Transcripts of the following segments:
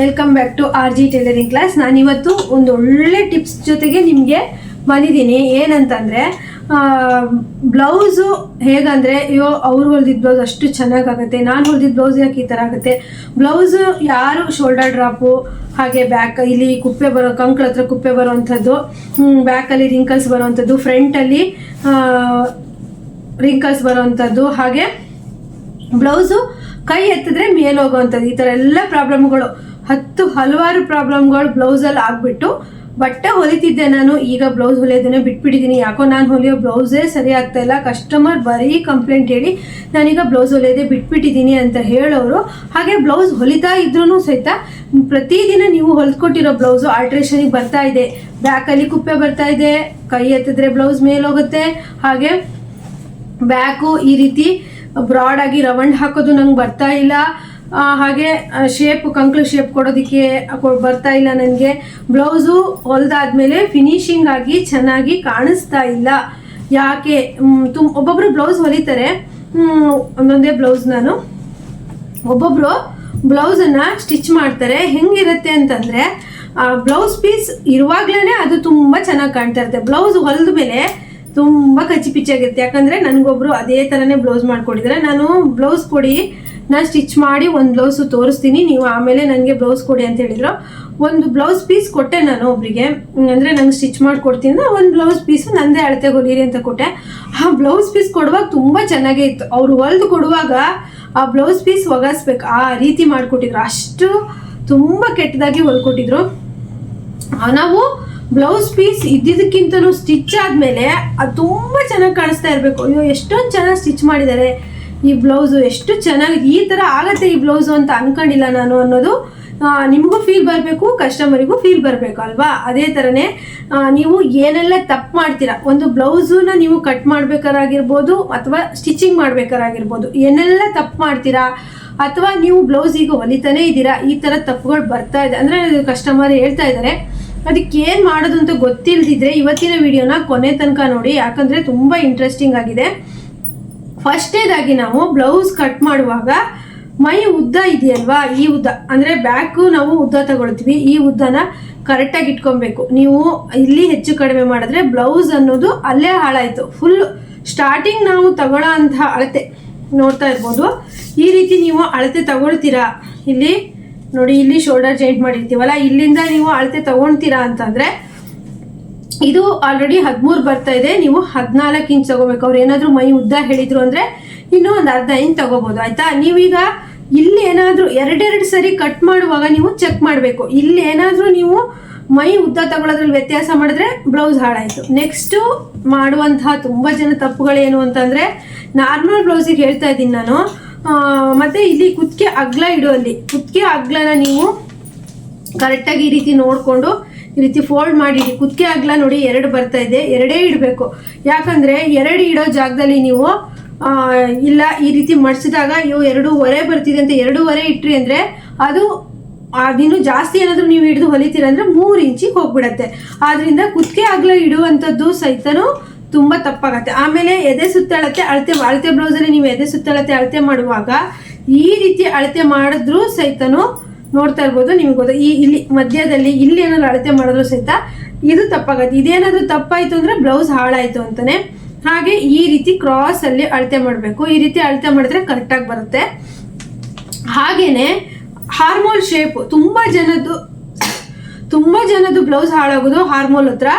Welcome back to R G tailoring class ನಾನಿವತ್ತು ಒಂದು ಒಳ್ಳೆ ಟಿಪ್ಸ್ ಜೊತೆಗೆ ನಿಮಗೆ ಬಂದಿದ್ದೀನಿ. ಏನಂತಂದರೆ ಬ್ಲೌಸು ಹೇಗಂದರೆ, ಅಯ್ಯೋ, ಅವ್ರು ಹೊಲ್ದಿದ್ದ ಬ್ಲೌಸ್ ಅಷ್ಟು ಚೆನ್ನಾಗಾಗುತ್ತೆ, ನಾನು ಹೊಲ್ದಿದ್ದ ಬ್ಲೌಸ್ ಯಾಕೆ ಈ ಥರ ಆಗುತ್ತೆ? ಬ್ಲೌಸು ಯಾರು ಶೋಲ್ಡರ್ ಡ್ರಾಪು ಹಾಗೆ ಬ್ಯಾಕ್ ಇಲ್ಲಿ ಕುಪ್ಪೆ ಬರೋ, ಕಂಕ್ಳ ಹತ್ರ ಕುಪ್ಪೆ ಬರೋವಂಥದ್ದು ಬ್ಯಾಕಲ್ಲಿ ರಿಂಕಲ್ಸ್ ಬರೋವಂಥದ್ದು ಫ್ರಂಟಲ್ಲಿ ರಿಂಕಲ್ಸ್ ಬರೋವಂಥದ್ದು ಹಾಗೆ ಬ್ಲೌಸು ಕೈ ಎತ್ತಿದ್ರೆ ಮೇಲೆ ಹೋಗುವಂಥದ್ದು ಈ ಥರ ಎಲ್ಲ ಪ್ರಾಬ್ಲಮ್ಗಳು ಹತ್ತು ಹಲವಾರು ಪ್ರಾಬ್ಲಮ್ಗಳು ಬ್ಲೌಸಲ್ಲಿ ಆಗಿಬಿಟ್ಟು ಬಟ್ಟೆ ಹೊಲಿತಿದ್ದೆ ನಾನು. ಈಗ ಬ್ಲೌಸ್ ಹೊಲಿಯೋದನ್ನೇ ಬಿಟ್ಬಿಟ್ಟಿದ್ದೀನಿ. ಯಾಕೋ ನಾನು ಹೊಲಿಯೋ ಬ್ಲೌಸೇ ಸರಿ ಆಗ್ತಾ ಇಲ್ಲ. ಕಸ್ಟಮರ್ ಬರೀ ಕಂಪ್ಲೇಂಟ್ ಹೇಳಿ ನಾನೀಗ ಬ್ಲೌಸ್ ಹೊಲಿಯೋದೇ ಬಿಟ್ಬಿಟ್ಟಿದ್ದೀನಿ ಅಂತ ಹೇಳೋರು. ಹಾಗೆ ಬ್ಲೌಸ್ ಹೊಲಿತಾ ಇದ್ರೂ ಸಹಿತ ಪ್ರತಿದಿನ ನೀವು ಹೊಲ್ಕೊಟ್ಟಿರೋ ಬ್ಲೌಸು ಆಲ್ಟ್ರೇಷನಿಗೆ ಬರ್ತಾ ಇದೆ. ಬ್ಯಾಕಲ್ಲಿ ಕುಪ್ಪೆ ಬರ್ತಾ ಇದೆ. ಕೈ ಎತ್ತಿದ್ರೆ ಬ್ಲೌಸ್ ಮೇಲೆ ಹೋಗುತ್ತೆ ಹಾಗೆ ಬ್ಯಾಕು ಈ ರೀತಿ ಬ್ರಾಡ್ ಆಗಿ ರವಂಡ್ ಹಾಕೋದು ನಂಗೆ ಬರ್ತಾ ಇಲ್ಲ. ಹಾಗೆ ಶೇಪ್ ಕಂಕ್ಳು ಶೇಪ್ ಕೊಡೋದಕ್ಕೆ ಬರ್ತಾ ಇಲ್ಲ ನನಗೆ. ಬ್ಲೌಸು ಹೊಲ್ದಾದ್ಮೇಲೆ ಫಿನಿಶಿಂಗ್ ಆಗಿ ಚೆನ್ನಾಗಿ ಕಾಣಿಸ್ತಾ ಇಲ್ಲ. ಯಾಕೆ? ತುಂಬ ಒಬ್ಬೊಬ್ರು ಬ್ಲೌಸ್ ಹೊಲಿತಾರೆ. ಒಂದೊಂದೇ ಬ್ಲೌಸ್ ನಾನು. ಒಬ್ಬೊಬ್ರು ಬ್ಲೌಸನ್ನು ಸ್ಟಿಚ್ ಮಾಡ್ತಾರೆ. ಹೆಂಗಿರುತ್ತೆ ಅಂತಂದರೆ ಬ್ಲೌಸ್ ಪೀಸ್ ಇರುವಾಗ್ಲೇ ಅದು ತುಂಬ ಚೆನ್ನಾಗಿ ಕಾಣ್ತಾ ಇರುತ್ತೆ. ಬ್ಲೌಸ್ ಹೊಲಿದ ಮೇಲೆ ತುಂಬ ಕಚ್ಚಿ ಪಿಚ್ಚಾಗಿರುತ್ತೆ ಯಾಕಂದರೆ ನನಗೊಬ್ರು ಅದೇ ಥರನೇ ಬ್ಲೌಸ್ ಮಾಡ್ಕೊಟ್ಟಿದ್ದಾರೆ ನಾನು ಬ್ಲೌಸ್ ಕೊಡಿ ನಾನು ಸ್ಟಿಚ್ ಮಾಡಿ ಒಂದು ಬ್ಲೌಸು ತೋರಿಸ್ತೀನಿ. ನೀವು ಆಮೇಲೆ ನನಗೆ ಬ್ಲೌಸ್ ಕೊಡಿ ಅಂತ ಹೇಳಿದ್ರು. ಒಂದು ಬ್ಲೌಸ್ ಪೀಸ್ ಕೊಟ್ಟೆ ನಾನು ಒಬ್ಬರಿಗೆ ಅಂದರೆ ನಂಗೆ ಸ್ಟಿಚ್ ಮಾಡಿಕೊಡ್ತೀನಿ ಒಂದು ಬ್ಲೌಸ್ ಪೀಸು ನಂದೇ ಅಳತೆ ಹೊಲೀರಿ ಅಂತ ಕೊಟ್ಟೆ. ಆ ಬ್ಲೌಸ್ ಪೀಸ್ ಕೊಡುವಾಗ ತುಂಬ ಚೆನ್ನಾಗೇ ಇತ್ತು. ಅವ್ರು ಹೊಲ್ದು ಕೊಡುವಾಗ ಆ ಬ್ಲೌಸ್ ಪೀಸ್ ಒಗಾಸ್ಬೇಕು. ಆ ರೀತಿ ಮಾಡಿಕೊಟ್ಟಿದ್ರು. ಅಷ್ಟು ತುಂಬ ಕೆಟ್ಟದಾಗಿ ಹೊಲ್ಕೊಟ್ಟಿದ್ರು. ನಾವು ಬ್ಲೌಸ್ ಪೀಸ್ ಇದ್ದಿದ್ದಕ್ಕಿಂತಲೂ ಸ್ಟಿಚ್ ಆದಮೇಲೆ ಅದು ತುಂಬ ಚೆನ್ನಾಗಿ ಕಾಣಿಸ್ತಾ ಇರಬೇಕು. ಅಯ್ಯೋ, ಎಷ್ಟೊಂದು ಚೆನ್ನಾಗಿ ಸ್ಟಿಚ್ ಮಾಡಿದ್ದಾರೆ. ಈ ಬ್ಲೌಸು ಎಷ್ಟು ಚೆನ್ನಾಗಿ ಈ ಥರ ಆಗತ್ತೆ ಈ ಬ್ಲೌಸು ಅಂತ ಅನ್ಕೊಂಡಿಲ್ಲ ನಾನು ಅನ್ನೋದು ನಿಮಗೂ ಫೀಲ್ ಬರಬೇಕು ಕಸ್ಟಮರಿಗೂ ಫೀಲ್ ಬರಬೇಕು ಅಲ್ವಾ? ಅದೇ ಥರನೇ ನೀವು ಏನೆಲ್ಲ ತಪ್ಪು ಮಾಡ್ತೀರಾ? ಒಂದು ಬ್ಲೌಸನ್ನ ನೀವು ಕಟ್ ಮಾಡ್ಬೇಕಾರಾಗಿರ್ಬೋದು ಅಥವಾ ಸ್ಟಿಚಿಂಗ್ ಮಾಡ್ಬೇಕಾರಾಗಿರ್ಬೋದು. ಏನೆಲ್ಲ ತಪ್ಪು ಮಾಡ್ತೀರಾ? ಅಥವಾ ನೀವು ಬ್ಲೌಸ್ ಈಗ ಹೊಲಿತಾನೆ ಇದ್ದೀರಾ? ಈ ಥರ ತಪ್ಪುಗಳು ಬರ್ತಾ ಇದೆ. ಅಂದರೆ ಕಸ್ಟಮರ್ ಹೇಳ್ತಾ ಇದ್ದಾರೆ, ಅದಕ್ಕೆ ಏನು ಮಾಡೋದು ಅಂತ ಗೊತ್ತಿಲ್ಲದಿದ್ರೆ ಇವತ್ತಿನ ವಿಡಿಯೋನ ಕೊನೆ ತನಕ ನೋಡಿ. ಯಾಕಂದರೆ ತುಂಬ ಇಂಟ್ರೆಸ್ಟಿಂಗ್ ಆಗಿದೆ. ಫಸ್ಟೇದಾಗಿ ನಾವು ಬ್ಲೌಸ್ ಕಟ್ ಮಾಡುವಾಗ ಮೈ ಉದ್ದ ಇದೆಯಲ್ವಾ? ಈ ಉದ್ದ, ಅಂದರೆ ಬ್ಯಾಕು ನಾವು ಉದ್ದ ತಗೊಳ್ತೀವಿ. ಈ ಉದ್ದನ ಕರೆಕ್ಟಾಗಿ ಇಟ್ಕೊಬೇಕು. ನೀವು ಇಲ್ಲಿ ಹೆಚ್ಚು ಕಡಿಮೆ ಮಾಡಿದ್ರೆ ಬ್ಲೌಸ್ ಅನ್ನೋದು ಅಲ್ಲೇ ಹಾಳಾಯಿತು. ಫುಲ್ ಸ್ಟಾರ್ಟಿಂಗ್ ನಾವು ತಗೊಳ್ಳೋ ಅಂತ ಅಳತೆ ನೋಡ್ತಾ ಇರ್ಬೋದು. ಈ ರೀತಿ ನೀವು ಅಳತೆ ತಗೊಳ್ತೀರಾ? ಇಲ್ಲಿ ನೋಡಿ, ಇಲ್ಲಿ ಶೋಲ್ಡರ್ ಜಾಯಿಂಟ್ ಮಾಡಿರ್ತೀವಲ್ಲ, ಇಲ್ಲಿಂದ ನೀವು ಅಳತೆ ತಗೊಳ್ತೀರಾ ಅಂತಂದರೆ ಇದು ಆಲ್ರೆಡಿ ಹದಿಮೂರು ಬರ್ತಾ ಇದೆ. ನೀವು ಹದಿನಾಲ್ಕು ಇಂಚ್ ತಗೋಬೇಕು. ಅವ್ರು ಏನಾದರೂ ಮೈ ಉದ್ದ ಹೇಳಿದ್ರು ಅಂದರೆ ಇನ್ನೂ ಒಂದು ಅರ್ಧ ಇಂಚ್ ತಗೋಬೋದು. ಆಯ್ತಾ? ನೀವೀಗ ಇಲ್ಲಿ ಏನಾದರೂ ಎರಡೆರಡು ಸರಿ ಕಟ್ ಮಾಡುವಾಗ ನೀವು ಚೆಕ್ ಮಾಡಬೇಕು. ಇಲ್ಲಿ ಏನಾದರೂ ನೀವು ಮೈ ಉದ್ದ ತಗೊಳ್ಳೋದ್ರಲ್ಲಿ ವ್ಯತ್ಯಾಸ ಮಾಡಿದ್ರೆ ಬ್ಲೌಸ್ ಹಾಳಾಯಿತು. ನೆಕ್ಸ್ಟು ಮಾಡುವಂತಹ ತುಂಬ ಜನ ತಪ್ಪುಗಳೇನು ಅಂತಂದರೆ ನಾರ್ಮಲ್ ಬ್ಲೌಸಿಗೆ ಹೇಳ್ತಾ ಇದ್ದೀನಿ ನಾನು. ಮತ್ತೆ ಇಲ್ಲಿ ಕುತ್ತಿಗೆ ಅಗ್ಲ ಇಡುವಲ್ಲಿ ಕುತ್ತಿಗೆ ಅಗ್ಲನ ನೀವು ಕರೆಕ್ಟಾಗಿ ಈ ರೀತಿ ನೋಡಿಕೊಂಡು ಈ ರೀತಿ ಫೋಲ್ಡ್ ಮಾಡಿ ಕುತ್ತಿಗೆ ಅಗ್ಲ ನೋಡಿ ಎರಡು ಬರ್ತಾ ಇದೆ, ಎರಡೇ ಇಡಬೇಕು. ಯಾಕಂದರೆ ಎರಡು ಇಡೋ ಜಾಗದಲ್ಲಿ ನೀವು ಇಲ್ಲ, ಈ ರೀತಿ ಮಡಿಸಿದಾಗ ಅಯ್ಯೋ ಎರಡೂವರೆ ಬರ್ತಿದೆ ಅಂತ ಎರಡೂವರೆ ಇಟ್ರಿ ಅಂದರೆ ಅದು ಅದಿನ್ನೂ ಜಾಸ್ತಿ ಏನಾದರೂ ನೀವು ಹಿಡಿದು ಹೊಲಿತೀರ ಅಂದರೆ ಮೂರು ಇಂಚಿಗೆ ಹೋಗ್ಬಿಡತ್ತೆ. ಆದ್ದರಿಂದ ಕುತ್ತಿಗೆ ಅಗ್ಲ ಇಡುವಂಥದ್ದು ಸಹಿತನೂ ತುಂಬ ತಪ್ಪಾಗತ್ತೆ. ಆಮೇಲೆ ಎದೆ ಸುತ್ತಳತೆ, ಅಳತೆ ಅಳತೆ ಬ್ಲೌಸಲ್ಲಿ ನೀವು ಎದೆ ಸುತ್ತಳತೆ, ಅಳತೆ ಮಾಡುವಾಗ ಈ ರೀತಿ ಅಳತೆ ಮಾಡಿದ್ರೂ ಸಹಿತನೂ ನೋಡ್ತಾ ಇರ್ಬೋದು, ನಿಮ್ಗೆ ಗೊತ್ತ, ಈ ಇಲ್ಲಿ ಮಧ್ಯದಲ್ಲಿ ಇಲ್ಲಿ ಏನಾದ್ರು ಅಳತೆ ಮಾಡಿದ್ರು ಸಹಿತ ಇದು ತಪ್ಪಾಗತ್ತೆ. ಇದೇನಾದರೂ ತಪ್ಪಾಯಿತು ಅಂದರೆ ಬ್ಲೌಸ್ ಹಾಳಾಯಿತು ಅಂತಲೇ ಹಾಗೆ ಈ ರೀತಿ ಕ್ರಾಸ್ ಅಲ್ಲಿ ಅಳತೆ ಮಾಡಬೇಕು. ಈ ರೀತಿ ಅಳತೆ ಮಾಡಿದ್ರೆ ಕರೆಕ್ಟಾಗಿ ಬರುತ್ತೆ. ಹಾಗೇನೆ ಹಾರ್ಮೋಲ್ ಶೇಪ್ ತುಂಬ ಜನದ್ದು ತುಂಬ ಜನದ್ದು ಬ್ಲೌಸ್ ಹಾಳಾಗೋದು ಹಾರ್ಮೋಲ್ ಹತ್ರ.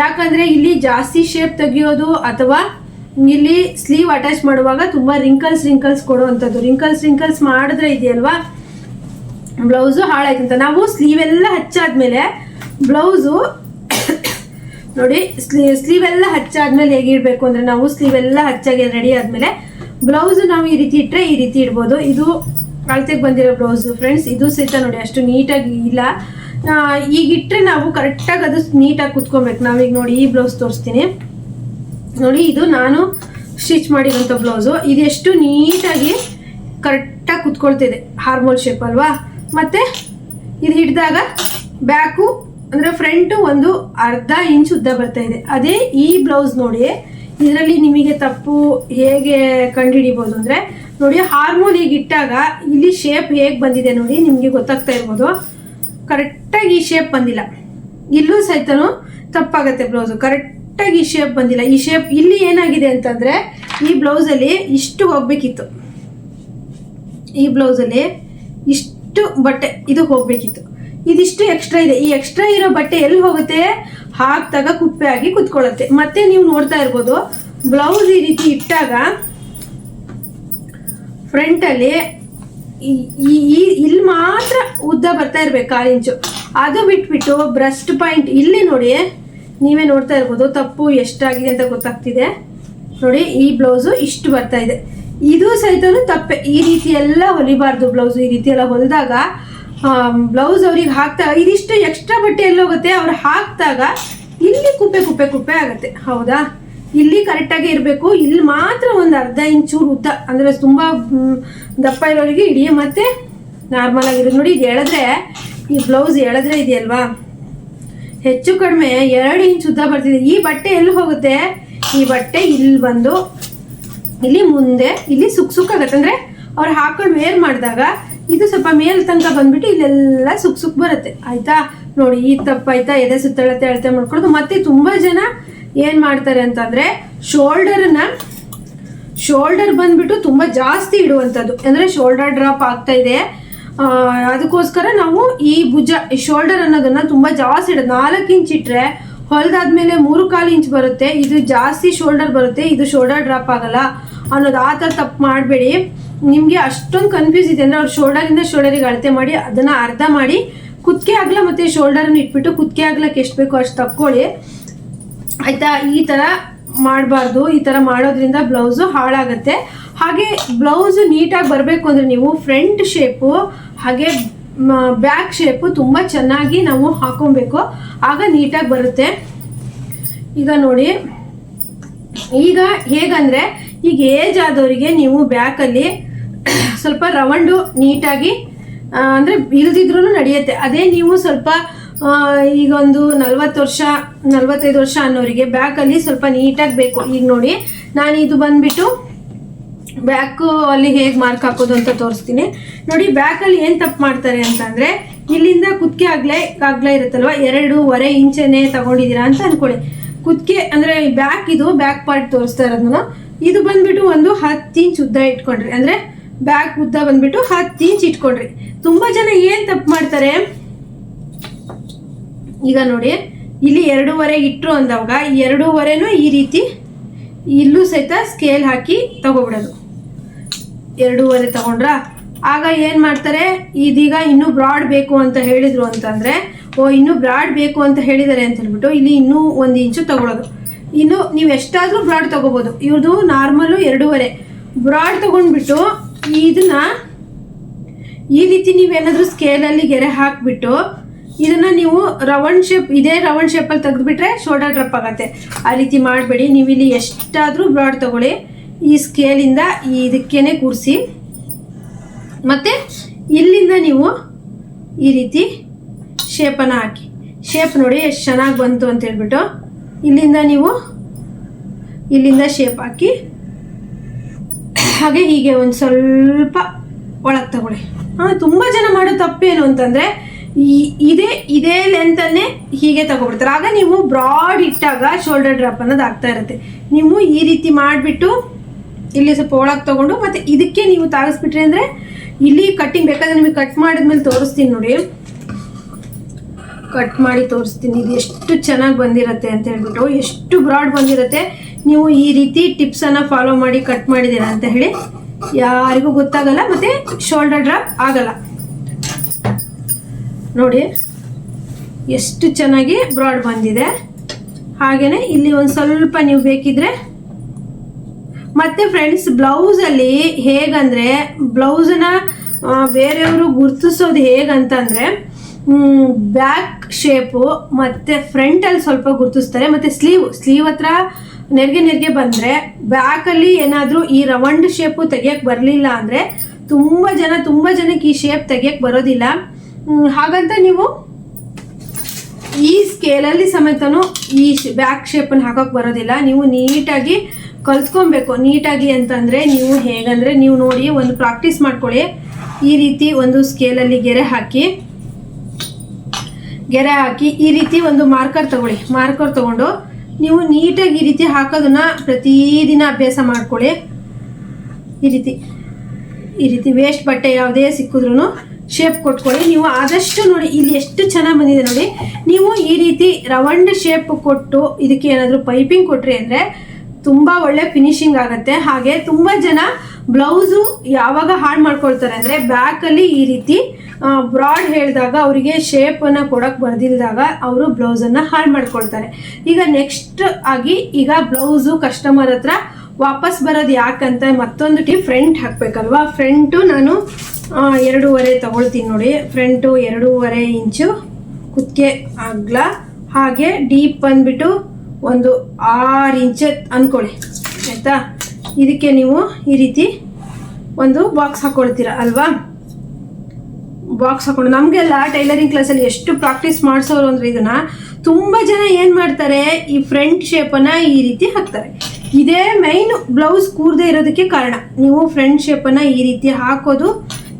ಯಾಕಂದರೆ ಇಲ್ಲಿ ಜಾಸ್ತಿ ಶೇಪ್ ತೆಗಿಯೋದು ಅಥವಾ ಇಲ್ಲಿ ಸ್ಲೀವ್ ಅಟ್ಯಾಚ್ ಮಾಡುವಾಗ ತುಂಬ ರಿಂಕಲ್ಸ್ ರಿಂಕಲ್ಸ್ ಕೊಡುವಂಥದ್ದು. ರಿಂಕಲ್ಸ್ ರಿಂಕಲ್ಸ್ ಮಾಡಿದ್ರೆ ಇದೆಯಲ್ವಾ? ಬ್ಲೌಸು ಹಾಳಾಯ್ತು ಅಂತ ನಾವು ಸ್ಲೀವ್ ಎಲ್ಲ ಹಚ್ಚಾದ್ಮೇಲೆ ಬ್ಲೌಸು ನೋಡಿ, ಸ್ಲೀ ಸ್ಲೀವ್ ಎಲ್ಲ ಹಚ್ಚಾದ್ಮೇಲೆ ಹೇಗಿಡಬೇಕು ಅಂದರೆ ನಾವು ಸ್ಲೀವ್ ಎಲ್ಲ ಹಚ್ಚಾಗಿ ರೆಡಿ ಆದಮೇಲೆ ಬ್ಲೌಸು ನಾವು ಈ ರೀತಿ ಇಟ್ಟರೆ ಈ ರೀತಿ ಇಡ್ಬೋದು. ಇದು ಅಳತೆಗೆ ಬಂದಿರೋ ಬ್ಲೌಸು ಫ್ರೆಂಡ್ಸ್ ಇದು ಸಹಿತ ನೋಡಿ ಅಷ್ಟು ನೀಟಾಗಿ ಇಲ್ಲ. ಈಗ ಇಟ್ಟರೆ ನಾವು ಕರೆಕ್ಟಾಗಿ ಅದು ನೀಟಾಗಿ ಕುತ್ಕೊಬೇಕು. ನಾವೀಗ ನೋಡಿ ಈ ಬ್ಲೌಸ್ ತೋರಿಸ್ತೀನಿ. ನೋಡಿ, ಇದು ನಾನು ಸ್ಟಿಚ್ ಮಾಡಿರೋಂಥ ಬ್ಲೌಸು. ಇದೆಷ್ಟು ನೀಟಾಗಿ ಕರೆಕ್ಟಾಗಿ ಕುತ್ಕೊಳ್ತಿದೆ. ಹಾರ್ಮೋಲ್ ಶೇಪ್ ಅಲ್ವಾ? ಮತ್ತು ಇದು ಹಿಡಿದಾಗ ಬ್ಯಾಕು ಅಂದರೆ ಫ್ರಂಟು ಒಂದು ಅರ್ಧ ಇಂಚ್ ಉದ್ದ ಬರ್ತಾ ಇದೆ. ಅದೇ ಈ ಬ್ಲೌಸ್ ನೋಡಿ ಇದರಲ್ಲಿ ನಿಮಗೆ ತಪ್ಪು ಹೇಗೆ ಕಂಡುಹಿಡಿಬೋದು ಅಂದರೆ ನೋಡಿ ಹಾರ್ಮೋನ್ ಈಗ ಇಟ್ಟಾಗ ಇಲ್ಲಿ ಶೇಪ್ ಹೇಗೆ ಬಂದಿದೆ ನೋಡಿ ನಿಮಗೆ ಗೊತ್ತಾಗ್ತಾ ಇರ್ಬೋದು. ಕರೆಕ್ಟಾಗಿ ಈ ಶೇಪ್ ಬಂದಿಲ್ಲ. ಇಲ್ಲೂ ಸಹಿತನು ತಪ್ಪಾಗತ್ತೆ ಬ್ಲೌಸು ಕರೆಕ್ಟಾಗಿ ಈ ಶೇಪ್ ಬಂದಿಲ್ಲ. ಈ ಶೇಪ್ ಇಲ್ಲಿ ಏನಾಗಿದೆ ಅಂತಂದರೆ ಈ ಬ್ಲೌಸಲ್ಲಿ ಇಷ್ಟು ಹೋಗ್ಬೇಕಿತ್ತು. ಈ ಬ್ಲೌಸಲ್ಲಿ ಇಷ್ಟು ಬಟ್ಟೆ, ಇದು ಹೋಗ್ಬೇಕಿತ್ತು. ಇದಿಷ್ಟು ಎಕ್ಸ್ಟ್ರಾ ಇದೆ. ಈ ಎಕ್ಸ್ಟ್ರಾ ಇರೋ ಬಟ್ಟೆ ಎಲ್ಲಿ ಹೋಗುತ್ತೆ? ಹಾಕ್ದಾಗ ಕುಪ್ಪೆ ಆಗಿ ಕುತ್ಕೊಳ್ಳುತ್ತೆ. ಮತ್ತೆ ನೀವು ನೋಡ್ತಾ ಇರ್ಬೋದು ಬ್ಲೌಸ್ ಈ ರೀತಿ ಇಟ್ಟಾಗ ಫ್ರಂಟಲ್ಲಿ ಇಲ್ಲಿ ಮಾತ್ರ ಉದ್ದ ಬರ್ತಾ ಇರ್ಬೇಕು ಕಾಲು ಇಂಚು. ಅದು ಬಿಟ್ಬಿಟ್ಟು ಬ್ರಸ್ಟ್ ಪಾಯಿಂಟ್ ಇಲ್ಲಿ ನೋಡಿ, ನೀವೇ ನೋಡ್ತಾ ಇರ್ಬೋದು ತಪ್ಪು ಎಷ್ಟಾಗಿದೆ ಅಂತ ಗೊತ್ತಾಗ್ತಿದೆ. ನೋಡಿ, ಈ ಬ್ಲೌಸು ಇಷ್ಟು ಬರ್ತಾ ಇದೆ. ಇದು ಸಹಿತನೂ ತಪ್ಪೆ. ಈ ರೀತಿ ಎಲ್ಲ ಹೊಲಿಬಾರ್ದು ಬ್ಲೌಸ್ ಈ ರೀತಿ ಎಲ್ಲ ಹೊಲಿದಾಗ ಬ್ಲೌಸ್ ಅವ್ರಿಗೆ ಹಾಕ್ತಾ ಇದಿಷ್ಟು ಎಕ್ಸ್ಟ್ರಾ ಬಟ್ಟೆ ಎಲ್ಲೋಗುತ್ತೆ ಅವ್ರು ಹಾಕಿದಾಗ ಇಲ್ಲಿ ಕುಪ್ಪೆ ಕುಪ್ಪೆ ಕುಪ್ಪೆ ಆಗುತ್ತೆ. ಹೌದಾ? ಇಲ್ಲಿ ಕರೆಕ್ಟಾಗಿ ಇರಬೇಕು. ಇಲ್ಲಿ ಮಾತ್ರ ಒಂದು ಅರ್ಧ ಇಂಚು ಉದ್ದ. ಅಂದರೆ ತುಂಬ ದಪ್ಪ ಇರೋರಿಗೆ ಇಡೀ ಮತ್ತೆ ನಾರ್ಮಲ್ ಆಗಿರೋದು ನೋಡಿ. ಇದು ಎಳೆದ್ರೆ, ಈ ಬ್ಲೌಸ್ ಎಳೆದ್ರೆ ಇದೆಯಲ್ವಾ? ಹೆಚ್ಚು ಕಡಿಮೆ ಎರಡು ಇಂಚ್ ಉದ್ದ ಬರ್ತಿದೆ. ಈ ಬಟ್ಟೆ ಎಲ್ಲಿ ಹೋಗುತ್ತೆ? ಈ ಬಟ್ಟೆ ಇಲ್ಲಿ ಬಂದು ಇಲ್ಲಿ ಮುಂದೆ, ಇಲ್ಲಿ ಸುಕ್ ಸುಕ್ ಆಗತ್ತೆ. ಅಂದ್ರೆ ಅವ್ರು ಹಾಕೊಂಡು ವೇರ್ ಮಾಡಿದಾಗ ಇದು ಸ್ವಲ್ಪ ಮೇಲ್ ತನಕ ಬಂದ್ಬಿಟ್ಟು ಇಲ್ಲೆಲ್ಲ ಸುಕ್ ಸುಕ್ ಬರುತ್ತೆ. ಆಯ್ತಾ? ನೋಡಿ, ಈ ತಪ್ಪಾಯ್ತಾ ಎದೆ ಸುತ್ತಳತೆ ಅಳತೆ ಮಾಡ್ಕೊಳ್ಳೋದು. ಮತ್ತೆ ತುಂಬಾ ಜನ ಏನ್ ಮಾಡ್ತಾರೆ ಅಂತಂದ್ರೆ ಶೋಲ್ಡರ್ನ ಶೋಲ್ಡರ್ ಬಂದ್ಬಿಟ್ಟು ತುಂಬಾ ಜಾಸ್ತಿ ಇಡುವಂಥದ್ದು. ಅಂದ್ರೆ ಶೋಲ್ಡರ್ ಡ್ರಾಪ್ ಆಗ್ತಾ ಇದೆ. ಅದಕ್ಕೋಸ್ಕರ ನಾವು ಈ ಭುಜ ಶೋಲ್ಡರ್ ಅನ್ನೋದನ್ನ ತುಂಬಾ ಜಾಸ್ತಿ ಇಡೋದು. ನಾಲ್ಕು ಇಂಚ್ ಇಟ್ರೆ ಹೊಲ್ದಾದ್ಮೇಲೆ ಮೂರು ಕಾಲು ಇಂಚ್ ಬರುತ್ತೆ, ಇದು ಜಾಸ್ತಿ ಶೋಲ್ಡರ್ ಬರುತ್ತೆ, ಇದು ಶೋಲ್ಡರ್ ಡ್ರಾಪ್ ಆಗಲ್ಲ ಅನ್ನೋದು ಆ ಥರ ತಪ್ಪು ಮಾಡಬೇಡಿ. ನಿಮಗೆ ಅಷ್ಟೊಂದು ಕನ್ಫ್ಯೂಸ್ ಇದೆ ಅಂದರೆ ಅವ್ರು ಶೋಲ್ಡರಿಂದ ಶೋಲ್ಡರಿಗೆ ಅಳತೆ ಮಾಡಿ, ಅದನ್ನು ಅರ್ಧ ಮಾಡಿ ಕುತ್ತಿಗೆ ಆಗಲ ಮತ್ತು ಶೋಲ್ಡರನ್ನು ಇಟ್ಬಿಟ್ಟು ಕುತ್ತಿಗೆ ಆಗ್ಲಕ್ಕೆ ಎಷ್ಟು ಬೇಕೋ ಅಷ್ಟು ತಕ್ಕೊಳ್ಳಿ. ಆಯಿತಾ? ಈ ಥರ ಮಾಡಬಾರ್ದು, ಈ ಥರ ಮಾಡೋದ್ರಿಂದ ಬ್ಲೌಸು ಹಾಳಾಗುತ್ತೆ. ಹಾಗೆ ಬ್ಲೌಸು ನೀಟಾಗಿ ಬರಬೇಕು ಅಂದರೆ ನೀವು ಫ್ರಂಟ್ ಶೇಪು ಹಾಗೆ ಬ್ಯಾಕ್ ಶೇಪು ತುಂಬ ಚೆನ್ನಾಗಿ ನಾವು ಹಾಕೊಬೇಕು. ಆಗ ನೀಟಾಗಿ ಬರುತ್ತೆ. ಈಗ ನೋಡಿ, ಈಗ ಹೇಗಂದ್ರೆ, ಈಗ ಏಜ್ ಆದವರಿಗೆ ನೀವು ಬ್ಯಾಕಲ್ಲಿ ಸ್ವಲ್ಪ ರವಂಡು ನೀಟಾಗಿ ಅಂದರೆ ಇಲ್ದಿದ್ರೂ ನಡೆಯುತ್ತೆ. ಅದೇ ನೀವು ಸ್ವಲ್ಪ ಈಗ ಒಂದು ನಲ್ವತ್ತು ವರ್ಷ, ನಲ್ವತ್ತೈದು ವರ್ಷ ಅನ್ನೋರಿಗೆ ಬ್ಯಾಕಲ್ಲಿ ಸ್ವಲ್ಪ ನೀಟಾಗಿ ಬೇಕು. ಈಗ ನೋಡಿ, ನಾನು ಇದು ಬಂದ್ಬಿಟ್ಟು ಬ್ಯಾಕು ಅಲ್ಲಿ ಹೇಗೆ ಮಾರ್ಕ್ ಹಾಕೋದು ಅಂತ ತೋರಿಸ್ತೀನಿ. ನೋಡಿ, ಬ್ಯಾಕಲ್ಲಿ ಏನು ತಪ್ಪು ಮಾಡ್ತಾರೆ ಅಂತಂದರೆ, ಇಲ್ಲಿಂದ ಕುತ್ತಿಗೆ ಆಗ್ಲೇ, ಆಗಲೇ ಇರುತ್ತಲ್ವ? ಎರಡೂವರೆ ಇಂಚನೇ ತಗೊಂಡಿದ್ದೀರಾ ಅಂತ ಅನ್ಕೊಳ್ಳಿ. ಕುತ್ತಿಗೆ ಅಂದರೆ ಬ್ಯಾಕ್ ಇದು, ಬ್ಯಾಕ್ ಪಾರ್ಟ್ ತೋರಿಸ್ತಾ ಇರೋದನ್ನ ಇದು ಬಂದ್ಬಿಟ್ಟು ಒಂದು ಹತ್ತು ಇಂಚ್ ಉದ್ದ ಇಟ್ಕೊಂಡ್ರಿ. ಅಂದರೆ, ಬ್ಯಾಕ್ ಉದ್ದ ಬಂದ್ಬಿಟ್ಟು ಹತ್ತು ಇಂಚ್ ಇಟ್ಕೊಂಡ್ರಿ. ತುಂಬ ಜನ ಏನು ತಪ್ಪು ಮಾಡ್ತಾರೆ? ಈಗ ನೋಡಿ, ಇಲ್ಲಿ ಎರಡೂವರೆ ಇಟ್ಟರು ಅಂದಾಗ ಎರಡೂವರೆನೂ ಈ ರೀತಿ, ಇಲ್ಲೂ ಸಹಿತ ಸ್ಕೇಲ್ ಹಾಕಿ ತಗೊಬಿಡೋದು. ಎರಡೂವರೆ ತಗೊಂಡ್ರಾ? ಆಗ ಏನು ಮಾಡ್ತಾರೆ? ಇದೀಗ ಇನ್ನೂ ಬ್ರಾಡ್ ಬೇಕು ಅಂತ ಹೇಳಿದ್ರು ಅಂತಂದರೆ, ಓ, ಇನ್ನೂ ಬ್ರಾಡ್ ಬೇಕು ಅಂತ ಹೇಳಿದ್ದಾರೆ ಅಂತ ಹೇಳ್ಬಿಟ್ಟು ಇಲ್ಲಿ ಇನ್ನೂ ಒಂದು ಇಂಚು ತಗೊಳ್ಳೋದು ಇನ್ನು ನೀವು ಎಷ್ಟಾದರೂ ಬ್ರಾಡ್ ತಗೋಬೋದು. ಇವ್ರದ್ದು ನಾರ್ಮಲ್ಲು ಎರಡೂವರೆ. ಬ್ರಾಡ್ ತಗೊಂಡ್ಬಿಟ್ಟು ಇದನ್ನ ಈ ರೀತಿ ನೀವೇನಾದರೂ ಸ್ಕೇಲಲ್ಲಿ ಗೆರೆ ಹಾಕ್ಬಿಟ್ಟು ಇದನ್ನ ನೀವು ರೌಂಡ್ ಶೇಪ್ ಇದೇ ರೌಂಡ್ ಶೇಪಲ್ಲಿ ತೆಗೆದ್ಬಿಟ್ರೆ ಶೋಲ್ಡರ್ ಡ್ರಪ್ ಆಗತ್ತೆ. ಆ ರೀತಿ ಮಾಡಬೇಡಿ. ನೀವು ಇಲ್ಲಿ ಎಷ್ಟಾದರೂ ಬ್ರಾಡ್ ತಗೊಳ್ಳಿ. ಈ ಸ್ಕೇಲಿಂದ ಈ ಇದಕ್ಕೇನೆ ಕೂರಿಸಿ. ಮತ್ತು ಇಲ್ಲಿಂದ ನೀವು ಈ ರೀತಿ ಶೇಪನ್ನು ಹಾಕಿ. ಶೇಪ್ ನೋಡಿ ಎಷ್ಟು ಚೆನ್ನಾಗಿ ಬಂತು ಅಂತ ಹೇಳ್ಬಿಟ್ಟು ಇಲ್ಲಿಂದ ನೀವು ಇಲ್ಲಿಂದ ಶೇಪ್ ಹಾಕಿ. ಹಾಗೆ ಹೀಗೆ ಒಂದು ಸ್ವಲ್ಪ ಒಳಗೆ ತಗೊಳ್ಳಿ. ಹಾಂ, ತುಂಬ ಜನ ಮಾಡೋ ತಪ್ಪೇನು ಅಂತಂದರೆ ಇದೇ ಇದೇ ಲೆಂತನ್ನೇ ಹೀಗೆ ತಗೊಬಿಡ್ತಾರೆ. ಆಗ ನೀವು ಬ್ರಾಡ್ ಇಟ್ಟಾಗ ಶೋಲ್ಡರ್ ಡ್ರಾಪ್ ಅನ್ನೋದು ಆಗ್ತಾ ಇರುತ್ತೆ. ನೀವು ಈ ರೀತಿ ಮಾಡಿಬಿಟ್ಟು ಇಲ್ಲಿ ಸ್ವಲ್ಪ ಒಳಗೆ ತಗೊಂಡು ಮತ್ತೆ ಇದಕ್ಕೆ ನೀವು ತಾಗಿಸ್ಬಿಟ್ರಿ ಅಂದರೆ ಇಲ್ಲಿ ಕಟ್ಟಿಂಗ್ ಬೇಕಾದ್ರೆ ನಿಮಗೆ ಕಟ್ ಮಾಡಿದ್ಮೇಲೆ ತೋರಿಸ್ತೀನಿ ನೋಡಿ. ಕಟ್ ಮಾಡಿ ತೋರಿಸ್ತೀನಿ. ಇದು ಎಷ್ಟು ಚೆನ್ನಾಗಿ ಬಂದಿರತ್ತೆ ಅಂತ ಹೇಳ್ಬಿಟ್ಟು, ಎಷ್ಟು ಬ್ರಾಡ್ ಬಂದಿರತ್ತೆ. ನೀವು ಈ ರೀತಿ ಟಿಪ್ಸನ್ನು ಫಾಲೋ ಮಾಡಿ ಕಟ್ ಮಾಡಿದ್ದೀರಾ ಅಂತ ಹೇಳಿ ಯಾರಿಗೂ ಗೊತ್ತಾಗಲ್ಲ ಮತ್ತು ಶೋಲ್ಡರ್ ಡ್ರಾಪ್ ಆಗಲ್ಲ. ನೋಡಿ, ಎಷ್ಟು ಚೆನ್ನಾಗಿ ಬ್ರಾಡ್ ಬಂದಿದೆ. ಹಾಗೆಯೇ ಇಲ್ಲಿ ಒಂದು ಸ್ವಲ್ಪ ನೀವು ಬೇಕಿದ್ರೆ ಮತ್ತೆ ಫ್ರೆಂಡ್ಸ್ ಬ್ಲೌಸಲ್ಲಿ ಹೇಗಂದ್ರೆ ಬ್ಲೌಸನ್ನ ಬೇರೆಯವರು ಗುರ್ತಿಸೋದು ಹೇಗಂತಂದ್ರೆ ಬ್ಯಾಕ್ ಶೇಪು ಮತ್ತು ಫ್ರಂಟಲ್ಲಿ ಸ್ವಲ್ಪ ಗುರ್ತಿಸ್ತಾರೆ. ಮತ್ತು ಸ್ಲೀವ್ ಸ್ಲೀವ್ ಹತ್ರ ನೆರಿಗೆ ನೆರಿಗೆ ಬಂದರೆ ಬ್ಯಾಕಲ್ಲಿ ಏನಾದರೂ ಈ ರವಂಡ್ ಶೇಪು ತೆಗಿಯಕ್ ಬರಲಿಲ್ಲ ಅಂದರೆ, ತುಂಬ ಜನ, ತುಂಬ ಜನಕ್ಕೆ ಈ ಶೇಪ್ ತೆಗಿಯಕ್ ಬರೋದಿಲ್ಲ. ಹಾಗಂತ ನೀವು ಈ ಸ್ಕೇಲಲ್ಲಿ ಸಮೇತನು ಈ ಬ್ಯಾಕ್ ಶೇಪನ್ನು ಹಾಕೋಕ್ಕೆ ಬರೋದಿಲ್ಲ. ನೀವು ನೀಟಾಗಿ ಕಲ್ತ್ಕೊಬೇಕು ನೀಟಾಗಿ ಅಂತಂದರೆ ನೀವು ಹೇಗಂದರೆ ನೀವು ನೋಡಿ ಒಂದು ಪ್ರಾಕ್ಟೀಸ್ ಮಾಡ್ಕೊಳ್ಳಿ. ಈ ರೀತಿ ಒಂದು ಸ್ಕೇಲಲ್ಲಿ ಗೆರೆ ಹಾಕಿ ಗೆರೆ ಹಾಕಿ ಈ ರೀತಿ ಒಂದು ಮಾರ್ಕರ್ ತಗೊಳ್ಳಿ. ಮಾರ್ಕರ್ ತಗೊಂಡು ನೀವು ನೀಟಾಗಿ ಈ ರೀತಿ ಹಾಕೋದನ್ನ ಪ್ರತಿದಿನ ಅಭ್ಯಾಸ ಮಾಡ್ಕೊಳ್ಳಿ. ಈ ರೀತಿ ಈ ರೀತಿ ವೇಸ್ಟ್ ಬಟ್ಟೆ ಯಾವುದೇ ಸಿಕ್ಕಿದ್ರು ಶೇಪ್ ಕೊಟ್ಕೊಳ್ಳಿ. ನೀವು ಆದಷ್ಟು ನೋಡಿ, ಇಲ್ಲಿ ಎಷ್ಟು ಚೆನ್ನಾಗಿ ಬಂದಿದೆ ನೋಡಿ. ನೀವು ಈ ರೀತಿ ರೌಂಡ್ ಶೇಪ್ ಕೊಟ್ಟು ಇದಕ್ಕೆ ಏನಾದರೂ ಪೈಪಿಂಗ್ ಕೊಟ್ರಿ ಅಂದರೆ ತುಂಬ ಒಳ್ಳೆ ಫಿನಿಶಿಂಗ್ ಆಗುತ್ತೆ. ಹಾಗೆ ತುಂಬ ಜನ ಬ್ಲೌಸು ಯಾವಾಗ ಹಾಳು ಮಾಡ್ಕೊಳ್ತಾರೆ ಅಂದರೆ ಬ್ಯಾಕಲ್ಲಿ ಈ ರೀತಿ ಬ್ರಾಡ್ ಹೇಳಿದಾಗ ಅವರಿಗೆ ಶೇಪನ್ನು ಕೊಡೋಕ್ಕೆ ಬರ್ದಿಲ್ದಾಗ ಅವರು ಬ್ಲೌಸನ್ನು ಹಾಳು ಮಾಡ್ಕೊಳ್ತಾರೆ. ಈಗ ನೆಕ್ಸ್ಟ್ ಆಗಿ ಈಗ ಬ್ಲೌಸು ಕಸ್ಟಮರ್ ಹತ್ರ ವಾಪಸ್ ಬರೋದು ಯಾಕಂತ ಮತ್ತೊಂದು ಟಿ ಫ್ರಂಟ್ ಹಾಕಬೇಕಲ್ವಾ? ಫ್ರಂಟು ನಾನು ಎರಡೂವರೆ ತಗೊಳ್ತೀನಿ ನೋಡಿ. ಫ್ರಂಟು ಎರಡೂವರೆ ಇಂಚು ಕುತ್ತಿಗೆ ಅಗ್ಲ ಹಾಗೆ ಡೀಪ್ ಬಂದ್ಬಿಟ್ಟು ಒಂದು ಆರು ಇಂಚ್ ಅಂದ್ಕೊಳ್ಳಿ ಆಯಿತಾ? ಇದಕ್ಕೆ ನೀವು ಈ ರೀತಿ ಒಂದು ಬಾಕ್ಸ್ ಹಾಕೊಳ್ತೀರ ಅಲ್ವಾ? ಬಾಕ್ಸ್ ಹಾಕೊಂಡು, ನಮಗೆಲ್ಲ ಟೈಲರಿಂಗ್ ಕ್ಲಾಸಲ್ಲಿ ಎಷ್ಟು ಪ್ರಾಕ್ಟೀಸ್ ಮಾಡಿಸೋರು ಅಂದ್ರೆ ಇದನ್ನ ತುಂಬ ಜನ ಏನು ಮಾಡ್ತಾರೆ, ಈ ಫ್ರಂಟ್ ಶೇಪನ್ನು ಈ ರೀತಿ ಹಾಕ್ತಾರೆ. ಇದೇ ಮೈನ್ ಬ್ಲೌಸ್ ಕೂರದೆ ಇರೋದಕ್ಕೆ ಕಾರಣ. ನೀವು ಫ್ರಂಟ್ ಶೇಪನ್ನು ಈ ರೀತಿ ಹಾಕೋದು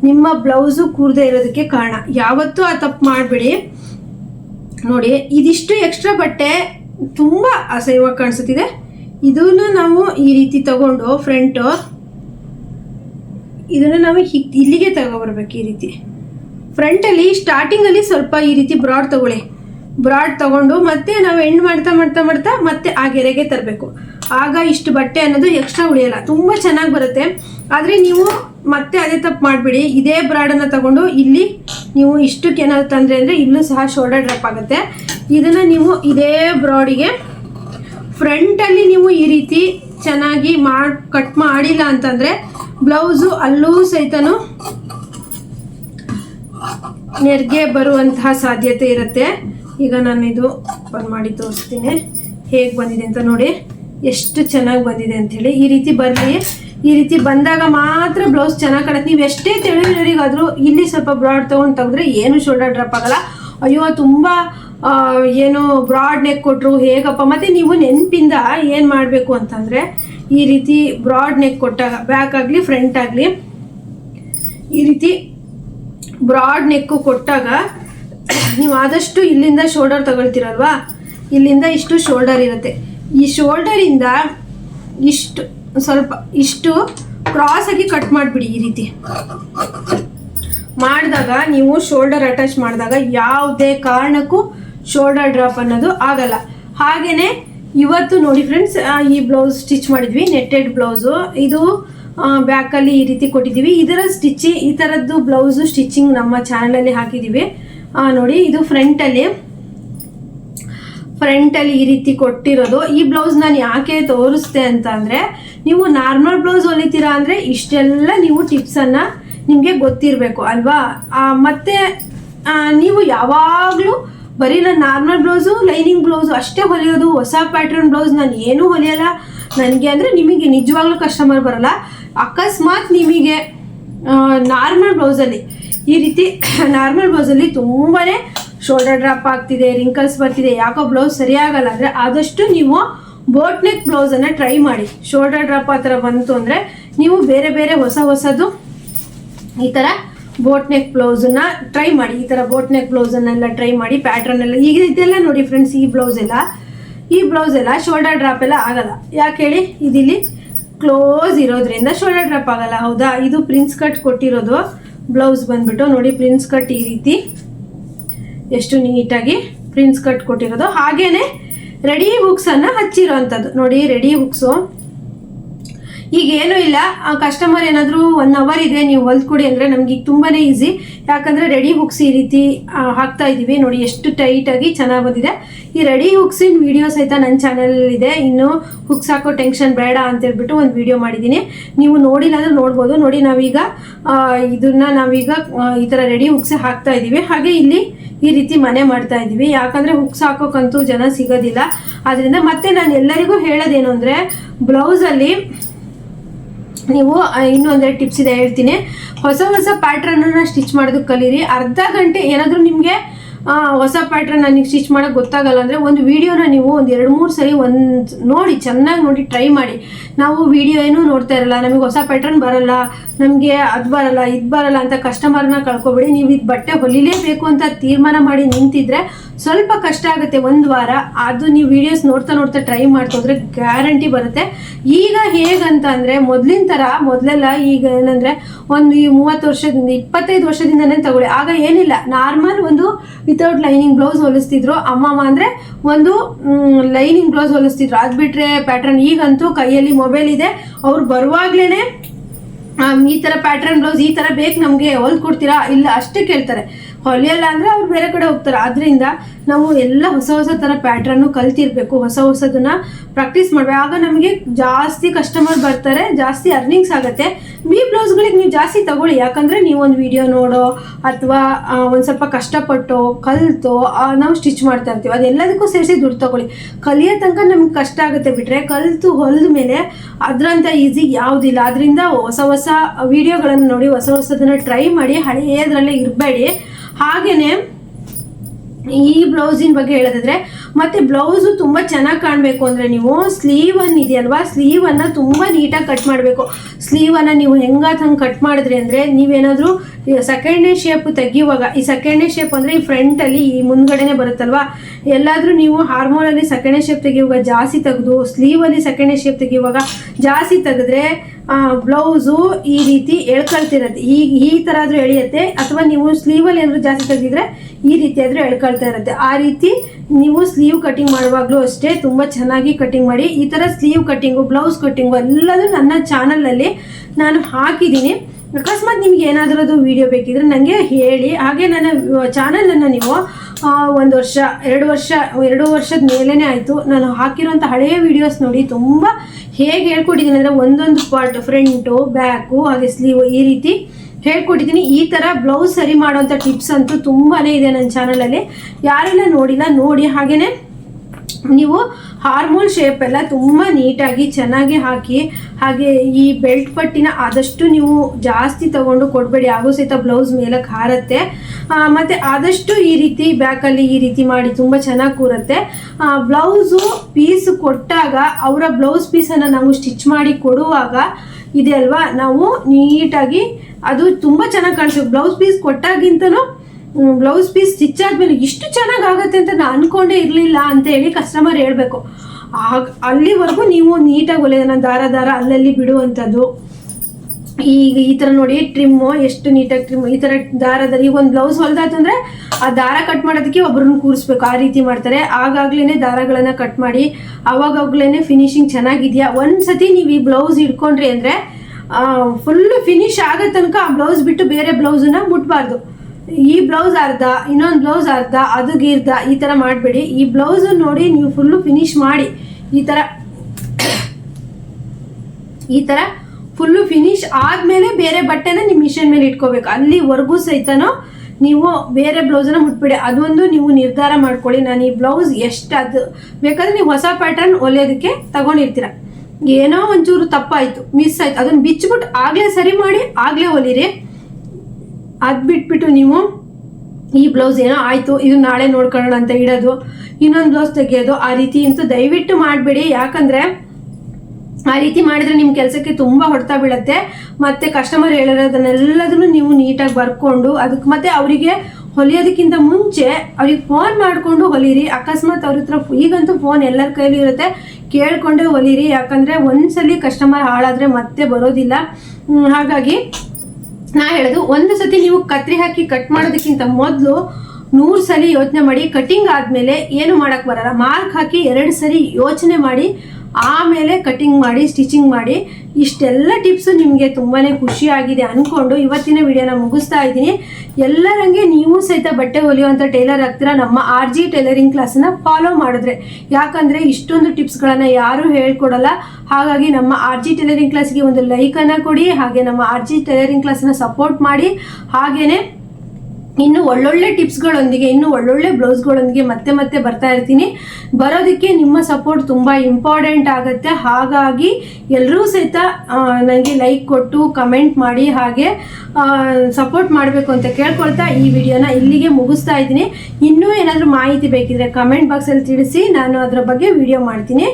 ನಿಮ್ಮ ಬ್ಲೌಸು ಕೂರದೆ ಇರೋದಕ್ಕೆ ಕಾರಣ. ಯಾವತ್ತೂ ಆ ತಪ್ಪು ಮಾಡಬೇಡಿ. ನೋಡಿ, ಇದಿಷ್ಟು ಎಕ್ಸ್ಟ್ರಾ ಬಟ್ಟೆ ತುಂಬ ಅಸಹ್ಯವಾಗಿ ಕಾಣಿಸುತ್ತಿದೆ. ಇದನ್ನು ನಾವು ಈ ರೀತಿ ತಗೊಂಡು ಫ್ರಂಟು ಇದನ್ನು ನಾವು ಹಿ, ಇಲ್ಲಿಗೆ ತಗೊಬರ್ಬೇಕು ಈ ರೀತಿ. ಫ್ರಂಟಲ್ಲಿ ಸ್ಟಾರ್ಟಿಂಗಲ್ಲಿ ಸ್ವಲ್ಪ ಈ ರೀತಿ ಬ್ರಾಡ್ ತಗೊಳ್ಳಿ. ಬ್ರಾಡ್ ತಗೊಂಡು ಮತ್ತೆ ನಾವು ಎಂಡ್ ಮಾಡ್ತಾ ಮಾಡ್ತಾ ಮಾಡ್ತಾ ಮತ್ತೆ ಆ ಗೆರೆಗೆ ತರಬೇಕು. ಆಗ ಇಷ್ಟು ಬಟ್ಟೆ ಅನ್ನೋದು ಎಕ್ಸ್ಟ್ರಾ ಉಳಿಯಲ್ಲ. ತುಂಬ ಚೆನ್ನಾಗಿ ಬರುತ್ತೆ. ಆದರೆ ನೀವು ಮತ್ತೆ ಅದೇ ತಪ್ಪು ಮಾಡಿಬಿಡಿ. ಇದೇ ಬ್ರಾಡನ್ನು ತಗೊಂಡು ಇಲ್ಲಿ ನೀವು ಇಷ್ಟಕ್ಕೆ ಏನಾದ್ರು ತಂದರೆ ಅಂದರೆ ಇಲ್ಲೂ ಸಹ ಶೋಲ್ಡರ್ ಡ್ರಾಪ್ ಆಗುತ್ತೆ. ಇದನ್ನು ನೀವು ಇದೇ ಬ್ರಾಡಿಗೆ ಫ್ರಂಟಲ್ಲಿ ನೀವು ಈ ರೀತಿ ಚೆನ್ನಾಗಿ ಮಾಡಿ ಕಟ್ ಮಾಡಿಲ್ಲ ಅಂತಂದರೆ ಬ್ಲೌಸು ಅಲ್ಲೂ ಸಹಿತನು ನೆರಿಗೆ ಬರುವಂತಹ ಸಾಧ್ಯತೆ ಇರುತ್ತೆ. ಈಗ ನಾನು ಇದು ಓಪನ್ ಮಾಡಿ ತೋರಿಸ್ತೀನಿ. ಹೇಗೆ ಬಂದಿದೆ ಅಂತ ನೋಡಿ. ಎಷ್ಟು ಚೆನ್ನಾಗಿ ಬಂದಿದೆ ಅಂಥೇಳಿ ಈ ರೀತಿ ಬರಲಿ. ಈ ರೀತಿ ಬಂದಾಗ ಮಾತ್ರ ಬ್ಲೌಸ್ ಚೆನ್ನಾಗಿ ಕಾಣುತ್ತೆ. ನೀವು ಎಷ್ಟೇ ತಿಳಿವರಿಗಾದರೂ ಇಲ್ಲಿ ಸ್ವಲ್ಪ ಬ್ರಾಡ್ ತೊಗೊಂಡು ತೆಗೆದ್ರೆ ಏನು ಶೋಲ್ಡರ್ ಡ್ರಾಪ್ ಆಗಲ್ಲ. ಅಯ್ಯೋ, ತುಂಬ ಏನು ಬ್ರಾಡ್ ನೆಕ್ ಕೊಟ್ಟರು ಹೇಗಪ್ಪ? ಮತ್ತು ನೀವು ನೆನಪಿಂದ ಏನು ಮಾಡಬೇಕು ಅಂತಂದರೆ ಈ ರೀತಿ ಬ್ರಾಡ್ ನೆಕ್ ಕೊಟ್ಟಾಗ ಬ್ಯಾಕ್ ಆಗಲಿ ಫ್ರಂಟ್ ಆಗಲಿ, ಈ ರೀತಿ ಬ್ರಾಡ್ ನೆಕ್ಕು ಕೊಟ್ಟಾಗ ನೀವು ಆದಷ್ಟು ಇಲ್ಲಿಂದ ಶೋಲ್ಡರ್ ತಗೊಳ್ತೀರಲ್ವಾ? ಇಲ್ಲಿಂದ ಇಷ್ಟು ಶೋಲ್ಡರ್ ಇರುತ್ತೆ. ಈ ಶೋಲ್ಡರಿಂದ ಇಷ್ಟು, ಸ್ವಲ್ಪ ಇಷ್ಟು ಕ್ರಾಸ್ ಆಗಿ ಕಟ್ ಮಾಡಿಬಿಡಿ ಈ ರೀತಿ. ಮಾಡಿದಾಗ, ನೀವು ಶೋಲ್ಡರ್ ಅಟ್ಯಾಚ್ ಮಾಡಿದಾಗ ಯಾವುದೇ ಕಾರಣಕ್ಕೂ ಶೋಲ್ಡರ್ ಡ್ರಾಪ್ ಅನ್ನೋದು ಆಗಲ್ಲ. ಹಾಗೇನೆ ಇವತ್ತು ನೋಡಿ ಫ್ರೆಂಡ್ಸ್ ಈ ಬ್ಲೌಸ್ ಸ್ಟಿಚ್ ಮಾಡಿದ್ವಿ ನೆಟ್ಟೆಡ್ ಬ್ಲೌಸು ಇದು ಬ್ಯಾಕಲ್ಲಿ ಈ ರೀತಿ ಕೊಟ್ಟಿದ್ದೀವಿ. ಇದರ ಸ್ಟಿಚಿ ಈ ಥರದ್ದು ಬ್ಲೌಸು ಸ್ಟಿಚಿಂಗ್ ನಮ್ಮ ಚಾನಲಲ್ಲಿ ಹಾಕಿದ್ದೀವಿ. ನೋಡಿ, ಇದು ಫ್ರಂಟಲ್ಲಿ ಫ್ರಂಟಲ್ಲಿ ಈ ರೀತಿ ಕೊಟ್ಟಿರೋದು. ಈ ಬ್ಲೌಸ್ ನಾನು ಯಾಕೆ ತೋರಿಸ್ದೆ ಅಂತ ಅಂದರೆ, ನೀವು ನಾರ್ಮಲ್ ಬ್ಲೌಸ್ ಹೊಲಿತೀರಾ ಅಂದರೆ ಇಷ್ಟೆಲ್ಲ ನೀವು ಟಿಪ್ಸನ್ನು ನಿಮಗೆ ಗೊತ್ತಿರಬೇಕು, ಅಲ್ವಾ? ಮತ್ತೆ ನೀವು ಯಾವಾಗಲೂ ಬರೀ ನಾನು ನಾರ್ಮಲ್ ಬ್ಲೌಸು, ಲೈನಿಂಗ್ ಬ್ಲೌಸು ಅಷ್ಟೇ ಹೊಲಿಯೋದು, ಹೊಸ ಪ್ಯಾಟ್ರನ್ ಬ್ಲೌಸ್ ನಾನು ಏನೂ ಹೊಲಿಯಲ್ಲ. ನನಗೆ ಅಂದರೆ ನಿಮಗೆ ನಿಜವಾಗ್ಲೂ ಕಸ್ಟಮರ್ ಬರಲ್ಲ. ಅಕಸ್ಮಾತ್ ನಿಮಗೆ ನಾರ್ಮಲ್ ಬ್ಲೌಸಲ್ಲಿ, ಈ ರೀತಿ ನಾರ್ಮಲ್ ಬ್ಲೌಸಲ್ಲಿ ತುಂಬಾ ಶೋಲ್ಡರ್ ಡ್ರಾಪ್ ಆಗ್ತಿದೆ ರಿಂಕಲ್ಸ್ ಬರ್ತಿದೆ, ಯಾಕೋ ಬ್ಲೌಸ್ ಸರಿಯಾಗಲ್ಲ ಅಂದರೆ ಆದಷ್ಟು ನೀವು ಬೋಟ್ ನೆಕ್ ಬ್ಲೌಸನ್ನು ಟ್ರೈ ಮಾಡಿ. ಶೋಲ್ಡರ್ ಡ್ರಾಪ್ ಆ ಥರ ಬಂತು ಅಂದರೆ ನೀವು ಬೇರೆ ಬೇರೆ ಹೊಸ ಹೊಸದು ಈ ಥರ ಬೋಟ್ ನೆಕ್ ಬ್ಲೌಸನ್ನ ಟ್ರೈ ಮಾಡಿ, ಈ ಥರ ಬೋಟ್ ನೆಕ್ ಬ್ಲೌಸನ್ನೆಲ್ಲ ಟ್ರೈ ಮಾಡಿ ಪ್ಯಾಟ್ರನ್ ಎಲ್ಲ, ಈಗ ಇದೆಲ್ಲ ನೋಡಿ ಫ್ರೆಂಡ್ಸ್ ಈ ಬ್ಲೌಸ್ ಎಲ್ಲ, ಈ ಬ್ಲೌಸ್ ಎಲ್ಲ ಶೋಲ್ಡರ್ ಡ್ರಾಪ್ ಎಲ್ಲ ಆಗಲ್ಲ. ಯಾಕೆ ಹೇಳಿ? ಇದಿಲ್ಲಿ ಕ್ಲೋಸ್ ಇರೋದ್ರಿಂದ ಶೋಲ್ಡರ್ ಡ್ರಾಪ್ ಆಗಲ್ಲ. ಹೌದಾ? ಇದು ಪ್ರಿನ್ಸ್ ಕಟ್ ಕೊಟ್ಟಿರೋದು ಬ್ಲೌಸ್ ಬಂದ್ಬಿಟ್ಟು, ನೋಡಿ ಪ್ರಿನ್ಸ್ ಕಟ್ ಈ ರೀತಿ ಎಷ್ಟು ನೀಟಾಗಿ ಪ್ರಿನ್ಸ್ ಕಟ್ ಕೊಟ್ಟಿರೋದು. ಹಾಗೇನೆ ರೆಡಿ ಹುಕ್ಸನ್ನು ಹಚ್ಚಿರೋವಂಥದ್ದು ನೋಡಿ ರೆಡಿ ಹುಕ್ಸು ಈಗ ಏನೂ ಇಲ್ಲ. ಆ ಕಸ್ಟಮರ್ ಏನಾದರೂ ಒನ್ ಅವರ್ ಇದೆ, ನೀವು ಹೊಲ್ಕೊಡಿ ಅಂದರೆ ನಮ್ಗೆ ಈಗ ತುಂಬಾ ಈಸಿ ಯಾಕಂದರೆ ರೆಡಿ ಹುಕ್ಸ್ ಈ ರೀತಿ ಹಾಕ್ತಾ ಇದ್ದೀವಿ. ನೋಡಿ ಎಷ್ಟು ಟೈಟಾಗಿ ಚೆನ್ನಾಗಿ ಬಂದಿದೆ. ಈ ರೆಡಿ ಹುಕ್ಸಿನ ವಿಡಿಯೋ ಸಹಿತ ನನ್ನ ಚಾನಲಲ್ಲಿದೆ ಇನ್ನು ಹುಕ್ಸ್ ಹಾಕೋ ಟೆನ್ಷನ್ ಬೇಡ ಅಂತ ಹೇಳ್ಬಿಟ್ಟು ಒಂದು ವಿಡಿಯೋ ಮಾಡಿದ್ದೀನಿ. ನೀವು ನೋಡಿಲ್ಲ ಅಂದ್ರೆ ನೋಡ್ಬೋದು. ನೋಡಿ ನಾವೀಗ ಇದನ್ನ ನಾವೀಗ ಈ ಥರ ರೆಡಿ ಹುಕ್ಸ್ ಹಾಕ್ತಾ ಇದ್ದೀವಿ. ಹಾಗೆ ಇಲ್ಲಿ ಈ ರೀತಿ ಮನೆ ಮಾಡ್ತಾ ಇದೀವಿ ಯಾಕಂದರೆ ಹುಕ್ಸ್ ಹಾಕೋಕ್ಕಂತೂ ಜನ ಸಿಗೋದಿಲ್ಲ. ಅದರಿಂದ ಮತ್ತೆ ನಾನು ಎಲ್ಲರಿಗೂ ಹೇಳೋದೇನು ಅಂದರೆ ಬ್ಲೌಸಲ್ಲಿ ನೀವು ಇನ್ನೂ ಒಂದೆರಡು ಟಿಪ್ಸ್ ಇದೆ ಹೇಳ್ತೀನಿ. ಹೊಸ ಹೊಸ ಪ್ಯಾಟ್ರನ್ನ ಸ್ಟಿಚ್ ಮಾಡೋದು ಕಲೀರಿ. ಅರ್ಧ ಗಂಟೆ ಏನಾದರೂ ನಿಮಗೆ ಹೊಸ ಪ್ಯಾಟ್ರನ್ ನನಗೆ ಸ್ಟಿಚ್ ಮಾಡೋಕೆ ಗೊತ್ತಾಗಲ್ಲ ಅಂದರೆ ಒಂದು ವಿಡಿಯೋನ ನೀವು ಒಂದು ಎರಡು ಮೂರು ಸರಿ ಒಂದು ನೋಡಿ, ಚೆನ್ನಾಗಿ ನೋಡಿ ಟ್ರೈ ಮಾಡಿ. ನಾವು ವಿಡಿಯೋ ಏನೂ ನೋಡ್ತಾ ಇರಲ್ಲ, ನಮಗೆ ಹೊಸ ಪ್ಯಾಟ್ರನ್ ಬರಲ್ಲ, ನಮಗೆ ಅದು ಬರಲ್ಲ, ಇದು ಬರಲ್ಲ ಅಂತ ಕಸ್ಟಮರ್ನ ಕಳ್ಕೊಬೇಡಿ. ನೀವು ಇದು ಬಟ್ಟೆ ಹೊಲಿಲೇಬೇಕು ಅಂತ ತೀರ್ಮಾನ ಮಾಡಿ ನಿಂತಿದ್ರೆ ಸ್ವಲ್ಪ ಕಷ್ಟ ಆಗುತ್ತೆ ಒಂದು ವಾರ. ಅದು ನೀವು ವಿಡಿಯೋಸ್ ನೋಡ್ತಾ ನೋಡ್ತಾ ಟ್ರೈ ಮಾಡ್ಕೊಂಡ್ರೆ ಗ್ಯಾರಂಟಿ ಬರುತ್ತೆ. ಈಗ ಹೇಗಂತ ಅಂದರೆ ಮೊದಲಿನ ಥರ ಮೊದಲೆಲ್ಲ ಈಗ ಏನಂದರೆ ಒಂದು ಈ ಮೂವತ್ತು ವರ್ಷದಿಂದ, ಇಪ್ಪತ್ತೈದು ವರ್ಷದಿಂದನೇ ತಗೊಳ್ಳಿ. ಆಗ ಏನಿಲ್ಲ ನಾರ್ಮಲ್ ಒಂದು ವಿತೌಟ್ ಲೈನಿಂಗ್ ಬ್ಲೌಸ್ ಹೊಲಿಸ್ತಿದ್ರು. ಅಮ್ಮಮ್ಮ ಅಂದರೆ ಒಂದು ಲೈನಿಂಗ್ ಬ್ಲೌಸ್ ಹೊಲಿಸ್ತಿದ್ರು. ಅದು ಬಿಟ್ಟರೆ ಪ್ಯಾಟ್ರನ್ ಈಗಂತೂ ಕೈಯಲ್ಲಿ ಮೊಬೈಲ್ ಇದೆ. ಅವ್ರು ಬರುವಾಗ್ಲೇ ಈ ಥರ ಪ್ಯಾಟ್ರನ್ ಬ್ಲೌಸ್ ಈ ಥರ ಬೇಕು ನಮಗೆ, ಹೊಲ್ದು ಕೊಡ್ತೀರಾ? ಇಲ್ಲ, ಅಷ್ಟೇ ಕೇಳ್ತಾರೆ. ಹೊಲಿಯಲ್ಲ ಅಂದರೆ ಅವ್ರು ಬೇರೆ ಕಡೆ ಹೋಗ್ತಾರೆ. ಆದ್ದರಿಂದ ನಾವು ಎಲ್ಲ ಹೊಸ ಹೊಸ ಥರ ಪ್ಯಾಟ್ರನ್ನು ಕಲ್ತಿರ್ಬೇಕು. ಹೊಸ ಹೊಸದನ್ನ ಪ್ರಾಕ್ಟೀಸ್ ಮಾಡಬೇಕು. ಆಗ ನಮಗೆ ಜಾಸ್ತಿ ಕಸ್ಟಮರ್ ಬರ್ತಾರೆ, ಜಾಸ್ತಿ ಅರ್ನಿಂಗ್ಸ್ ಆಗುತ್ತೆ. ಈ ಬ್ಲೌಸ್ಗಳಿಗೆ ನೀವು ಜಾಸ್ತಿ ತಗೊಳ್ಳಿ. ಯಾಕಂದರೆ ನೀವು ಒಂದು ವಿಡಿಯೋ ನೋಡೋ ಅಥವಾ ಒಂದು ಸ್ವಲ್ಪ ಕಷ್ಟಪಟ್ಟು, ಕಲಿತು ನಾವು ಸ್ಟಿಚ್ ಮಾಡ್ತಾ ಇರ್ತೀವಿ. ಅದೆಲ್ಲದಕ್ಕೂ ಸೇರಿಸಿ ದುಡ್ಡು ತಗೊಳ್ಳಿ. ಕಲಿಯೋ ತನಕ ನಮ್ಗೆ ಕಷ್ಟ ಆಗುತ್ತೆ ಬಿಟ್ಟರೆ ಕಲಿತು ಹೊಲಿದ ಮೇಲೆ ಅದರಂತ ಈಸಿ ಯಾವುದಿಲ್ಲ. ಅದರಿಂದ ಹೊಸ ಹೊಸ ವಿಡಿಯೋಗಳನ್ನು ನೋಡಿ, ಹೊಸ ಹೊಸದನ್ನು ಟ್ರೈ ಮಾಡಿ ಹಳೆಯದರಲ್ಲೇ ಇರಬೇಡಿ. ಹಾಗೆಯೇ ಈ ಬ್ಲೌಸಿನ ಬಗ್ಗೆ ಹೇಳೋದಿದ್ರೆ ಮತ್ತೆ ಬ್ಲೌಸು ತುಂಬ ಚೆನ್ನಾಗಿ ಕಾಣಬೇಕು ಅಂದರೆ ನೀವು ಸ್ಲೀವ್ ಅನ್ನು ಇದೆಯಲ್ವಾ? ಸ್ಲೀವನ್ನು ತುಂಬ ನೀಟಾಗಿ ಕಟ್ ಮಾಡಬೇಕು. ಸ್ಲೀವನ್ನು ನೀವು ಹೆಂಗಾತ್ ಹಂಗೆ ಕಟ್ ಮಾಡಿದ್ರಿ ಅಂದರೆ ನೀವೇನಾದರೂ ಸೆಕೆಂಡ್ನೇ ಶೇಪ್ ತೆಗಿಯುವಾಗ, ಈ ಸೆಕೆಂಡ್ನೇ ಶೇಪ್ ಅಂದರೆ ಈ ಫ್ರಂಟಲ್ಲಿ ಈ ಮುಂದ್ಗಡೆನೆ ಬರುತ್ತಲ್ವಾ? ಎಲ್ಲಾದರೂ ನೀವು ಹಾರ್ಮೋನಲ್ಲಿ ಸೆಕೆಂಡ್ನೇ ಶೇಪ್ ತೆಗೆಯುವಾಗ ಜಾಸ್ತಿ ತೆಗೆದು, ಸ್ಲೀವಲ್ಲಿ ಸೆಕೆಂಡ್ನೇ ಶೇಪ್ ತೆಗೆಯುವಾಗ ಜಾಸ್ತಿ ತೆಗೆದ್ರೆ ಬ್ಲೌಸು ಈ ರೀತಿ ಎಳ್ಕೊಳ್ತಿರತ್ತೆ. ಈ ಈ ಥರ ಆದರೂ ಎಳೆಯುತ್ತೆ, ಅಥವಾ ನೀವು ಸ್ಲೀವಲ್ಲಿ ಏನಾದರೂ ಜಾಸ್ತಿ ತೆಗೆದಿದ್ರೆ ಈ ರೀತಿ ಆದರೂ ಎಳ್ಕೊಳ್ತಾ ಇರುತ್ತೆ ಆ ರೀತಿ ನೀವು ಸ್ಲೀವ್ ಕಟ್ಟಿಂಗ್ ಮಾಡುವಾಗಲೂ ಅಷ್ಟೇ ತುಂಬ ಚೆನ್ನಾಗಿ ಕಟ್ಟಿಂಗ್ ಮಾಡಿ. ಈ ಥರ ಸ್ಲೀವ್ ಕಟ್ಟಿಂಗು ಬ್ಲೌಸ್ ಕಟ್ಟಿಂಗು ಎಲ್ಲದೂ ನನ್ನ ಚಾನಲಲ್ಲಿ ನಾನು ಹಾಕಿದ್ದೀನಿ. ಅಕಸ್ಮಾತ್ ನಿಮ್ಗೆ ಏನಾದರೂ ಅದು ವಿಡಿಯೋ ಬೇಕಿದ್ರೆ ನನಗೆ ಹೇಳಿ. ಹಾಗೆ ನನ್ನ, ಚಾನಲನ್ನು ನೀವು ಒಂದು ವರ್ಷ, ಎರಡು ವರ್ಷ, ಎರಡು ವರ್ಷದ ಮೇಲೇ ಆಯಿತು. ನಾನು ಹಾಕಿರೋಂಥ ಹಳೆಯ ವಿಡಿಯೋಸ್ ನೋಡಿ ತುಂಬ ಹೇಗೆ ಹೇಳ್ಕೊಟ್ಟಿದ್ದೀನಿ ಅಂದರೆ ಒಂದೊಂದು ಪಾರ್ಟ್ ಫ್ರಂಟು ಬ್ಯಾಕು ಹಾಗೆ ಸ್ಲೀವ್ ಈ ರೀತಿ ಹೇಳ್ಕೊಟ್ಟಿದ್ದೀನಿ. ಈ ಥರ ಬ್ಲೌಸ್ ಸರಿ ಮಾಡೋಂಥ ಟಿಪ್ಸ್ ಅಂತೂ ತುಂಬಾ ಇದೆ ನನ್ನ ಚಾನಲಲ್ಲಿ ಯಾರೆಲ್ಲ ನೋಡಿಲ್ಲ, ನೋಡಿ ಹಾಗೆಯೇ ನೀವು ಹಾರ್ಮೋನ್ ಶೇಪ್ ಎಲ್ಲ ತುಂಬ ನೀಟಾಗಿ ಚೆನ್ನಾಗಿ ಹಾಕಿ, ಹಾಗೆ ಈ ಬೆಲ್ಟ್ ಪಟ್ಟಿನ ಆದಷ್ಟು ನೀವು ಜಾಸ್ತಿ ತಗೊಂಡು ಕೊಡಬೇಡಿ. ಆಗೋ ಸಹಿತ ಬ್ಲೌಸ್ ಮೇಲಕ್ಕೆ ಹಾರತ್ತೆ ಮತ್ತು ಆದಷ್ಟು ಈ ರೀತಿ ಬ್ಯಾಕಲ್ಲಿ ಈ ರೀತಿ ಮಾಡಿ ತುಂಬ ಚೆನ್ನಾಗಿ ಕೂರತ್ತೆ. ಬ್ಲೌಸು ಪೀಸ್ ಕೊಟ್ಟಾಗ, ಅವರ ಬ್ಲೌಸ್ ಪೀಸನ್ನು ನಾವು ಸ್ಟಿಚ್ ಮಾಡಿ ಕೊಡುವಾಗ ಇದೆ ಅಲ್ವಾ? ನಾವು ನೀಟಾಗಿ ಅದು ತುಂಬ ಚೆನ್ನಾಗಿ ಕಾಣಿಸುತ್ತೆ. ಬ್ಲೌಸ್ ಪೀಸ್ ಕೊಟ್ಟಾಗಿಂತನೂ ಬ್ಲೌಸ್ ಪೀಸ್ ಸ್ಟಿಚ್ ಆದ್ಮೇಲೆ ಇಷ್ಟು ಚೆನ್ನಾಗಿ ಆಗುತ್ತೆ ಅಂತ ನಾನು ಅನ್ಕೊಂಡೇ ಇರಲಿಲ್ಲ ಅಂತ ಹೇಳಿ ಕಸ್ಟಮರ್ ಹೇಳಬೇಕು. ಆಗ, ಅಲ್ಲಿವರೆಗೂ ನೀವು ನೀಟಾಗಿ ಹೊಲಿಯೋದನ್ನ ದಾರ ದಾರ ಅಲ್ಲಲ್ಲಿ ಬಿಡುವಂಥದ್ದು. ಈಗ ಈ ಥರ ನೋಡಿ ಟ್ರಿಮ್ಮು ಎಷ್ಟು ನೀಟಾಗಿ ಟ್ರಿಮ್ ಈ ಥರ ದಾರದಲ್ಲಿ ಈಗ ಒಂದು ಬ್ಲೌಸ್ ಹೊಲ್ದಾತಂದ್ರೆ ಆ ದಾರ ಕಟ್ ಮಾಡೋದಕ್ಕೆ ಒಬ್ಬರನ್ನ ಕೂರಿಸ್ಬೇಕು, ಆ ರೀತಿ ಮಾಡ್ತಾರೆ. ಆಗಾಗ್ಲೇ ದಾರಗಳನ್ನು ಕಟ್ ಮಾಡಿ ಅವಾಗಾಗ್ಲೇ ಫಿನಿಶಿಂಗ್ ಚೆನ್ನಾಗಿದೆಯಾ? ಒಂದು ಸತಿ ನೀವು ಈ ಬ್ಲೌಸ್ ಇಟ್ಕೊಂಡ್ರಿ ಅಂದರೆ ಫುಲ್ ಫಿನಿಶ್ ಆಗೋ ತನಕ ಆ ಬ್ಲೌಸ್ ಬಿಟ್ಟು ಬೇರೆ ಬ್ಲೌಸನ್ನ ಮುಟ್ಬಾರ್ದು. ಈ ಬ್ಲೌಸ್ ಅರ್ಧ, ಇನ್ನೊಂದು ಬ್ಲೌಸ್ ಅರ್ಧ, ಅದು ಗೀರ್ಧ, ಈ ಥರ ಮಾಡಬೇಡಿ. ಈ ಬ್ಲೌಸ್ ನೋಡಿ ನೀವು ಫುಲ್ಲು ಫಿನಿಶ್ ಮಾಡಿ. ಈ ಥರ ಈ ಥರ ಫುಲ್ಲು ಫಿನಿಶ್ ಆದಮೇಲೆ ಬೇರೆ ಬಟ್ಟೆನ ನಿಮ್ಮ ಮಿಷನ್ ಮೇಲೆ ಇಟ್ಕೋಬೇಕು. ಅಲ್ಲಿವರೆಗೂ ಸಹಿತನೋ ನೀವು ಬೇರೆ ಬ್ಲೌಸನ್ನ ಮುಟ್ಬಿಡಿ. ಅದೊಂದು ನೀವು ನಿರ್ಧಾರ ಮಾಡ್ಕೊಳ್ಳಿ. ನಾನು ಈ ಬ್ಲೌಸ್ ಎಷ್ಟು ಅದು, ಬೇಕಾದ್ರೆ ನೀವು ಹೊಸ ಪ್ಯಾಟರ್ನ್ ಹೊಲಿಯೋದಕ್ಕೆ ತಗೊಂಡಿರ್ತೀರ. ಏನೋ ಒಂಚೂರು ತಪ್ಪಾಯಿತು ಮಿಸ್ ಆಯ್ತು. ಅದನ್ನು ಬಿಚ್ಚಿಬಿಟ್ಟು ಆಗಲೇ ಸರಿ ಮಾಡಿ, ಆಗಲೇ ಹೊಲಿರಿ ಅದು ಬಿಟ್ಬಿಟ್ಟು ನೀವು ಈ ಬ್ಲೌಸ್ ಏನೋ ಆಯಿತು, ಇದು ನಾಳೆ ನೋಡ್ಕೊಳ್ಳೋಣ ಅಂತ ಇಡೋದು, ಇನ್ನೊಂದು ಬ್ಲೌಸ್ ತೆಗೆಯೋದು, ಆ ರೀತಿ ಅಂತೂ ದಯವಿಟ್ಟು ಮಾಡಬೇಡಿ. ಯಾಕಂದರೆ ಆ ರೀತಿ ಮಾಡಿದ್ರೆ ನಿಮ್ಮ ಕೆಲಸಕ್ಕೆ ತುಂಬ ಹೊಡ್ತಾ ಬೀಳುತ್ತೆ. ಮತ್ತೆ ಕಸ್ಟಮರ್ ಹೇಳಿರೋದನ್ನೆಲ್ಲದನ್ನು ನೀವು ನೀಟಾಗಿ ಬರ್ಕೊಂಡು ಅದಕ್ಕೆ ಮತ್ತೆ ಅವರಿಗೆ ಹೊಲಿಯೋದಕ್ಕಿಂತ ಮುಂಚೆ ಅವ್ರಿಗೆ ಫೋನ್ ಮಾಡಿಕೊಂಡು ಹೊಲಿರಿ. ಅಕಸ್ಮಾತ್ ಅವ್ರ ಹತ್ರ ಈಗಂತೂ ಫೋನ್ ಎಲ್ಲರ ಕೈಲಿ ಇರುತ್ತೆ. ಕೇಳಿಕೊಂಡೇ ಹೊಲಿರಿ. ಯಾಕಂದರೆ ಒಂದ್ಸಲಿ ಕಸ್ಟಮರ್ ಹಾಳಾದರೆ ಮತ್ತೆ ಬರೋದಿಲ್ಲ. ಹಾಗಾಗಿ ನಾ ಹೇಳೋದು, ಒಂದು ಸತಿ ನೀವು ಕತ್ರಿ ಹಾಕಿ ಕಟ್ ಮಾಡೋದಕ್ಕಿಂತ ಮೊದಲು ನೂರು ಸಲ ಯೋಚನೆ ಮಾಡಿ ಕಟಿಂಗ್ ಆದಮೇಲೆ ಏನು ಮಾಡಕ್ ಬರಲ್ಲ ಮಾರ್ಕ್ ಹಾಕಿ ಎರಡು ಸರಿ ಯೋಚನೆ ಮಾಡಿ ಆಮೇಲೆ ಕಟಿಂಗ್ ಮಾಡಿ ಸ್ಟಿಚಿಂಗ್ ಮಾಡಿ, ಇಷ್ಟೆಲ್ಲ ಟಿಪ್ಸು ನಿಮಗೆ ತುಂಬಾ ಖುಷಿಯಾಗಿದೆ ಅಂದ್ಕೊಂಡು ಇವತ್ತಿನ ವಿಡಿಯೋನ ಮುಗಿಸ್ತಾ ಇದ್ದೀನಿ. ಎಲ್ಲರಂಗೆ ನೀವು ಸಹಿತ ಬಟ್ಟೆ ಹೊಲಿಯುವಂಥ ಟೈಲರ್ ಹತ್ತಿರ ನಮ್ಮ ಆರ್ ಜಿ ಟೈಲರಿಂಗ್ ಕ್ಲಾಸನ್ನ ಫಾಲೋ ಮಾಡಿದ್ರೆ. ಯಾಕಂದರೆ ಇಷ್ಟೊಂದು ಟಿಪ್ಸ್ಗಳನ್ನು ಯಾರೂ ಹೇಳ್ಕೊಡಲ್ಲ. ಹಾಗಾಗಿ ನಮ್ಮ ಆರ್ ಜಿ ಟೈಲರಿಂಗ್ ಕ್ಲಾಸ್ಗೆ ಒಂದು ಲೈಕನ್ನು ಕೊಡಿ, ಹಾಗೆ ನಮ್ಮ ಆರ್ ಜಿ ಟೈಲರಿಂಗ್ ಕ್ಲಾಸನ್ನು ಸಪೋರ್ಟ್ ಮಾಡಿ. ಹಾಗೆಯೇ ಇನ್ನು ಒಳ್ಳೊಳ್ಳೆ ಟಿಪ್ಸ್ಗಳೊಂದಿಗೆ, ಇನ್ನು ಒಳ್ಳೊಳ್ಳೆ ಬ್ಲೌಸ್ಗಳೊಂದಿಗೆ ಮತ್ತೆ ಮತ್ತೆ ಬರ್ತಾ ಇರ್ತೀನಿ. ಬರೋದಕ್ಕೆ ನಿಮ್ಮ ಸಪೋರ್ಟ್ ತುಂಬ ಇಂಪಾರ್ಟೆಂಟ್ ಆಗುತ್ತೆ. ಹಾಗಾಗಿ ಎಲ್ಲರೂ ಸಹಿತ ನನಗೆ ಲೈಕ್ ಕೊಟ್ಟು ಕಮೆಂಟ್ ಮಾಡಿ, ಹಾಗೆ ಸಪೋರ್ಟ್ ಮಾಡಬೇಕು ಅಂತ ಕೇಳ್ಕೊಳ್ತಾ ಈ ವಿಡಿಯೋನ ಇಲ್ಲಿಗೆ ಮುಗಿಸ್ತಾ ಇದ್ದೀನಿ. ಇನ್ನೂ ಏನಾದರೂ ಮಾಹಿತಿ ಬೇಕಿದ್ರೆ ಕಮೆಂಟ್ ಬಾಕ್ಸಲ್ಲಿ ತಿಳಿಸಿ, ನಾನು ಅದರ ಬಗ್ಗೆ ವಿಡಿಯೋ ಮಾಡ್ತೀನಿ.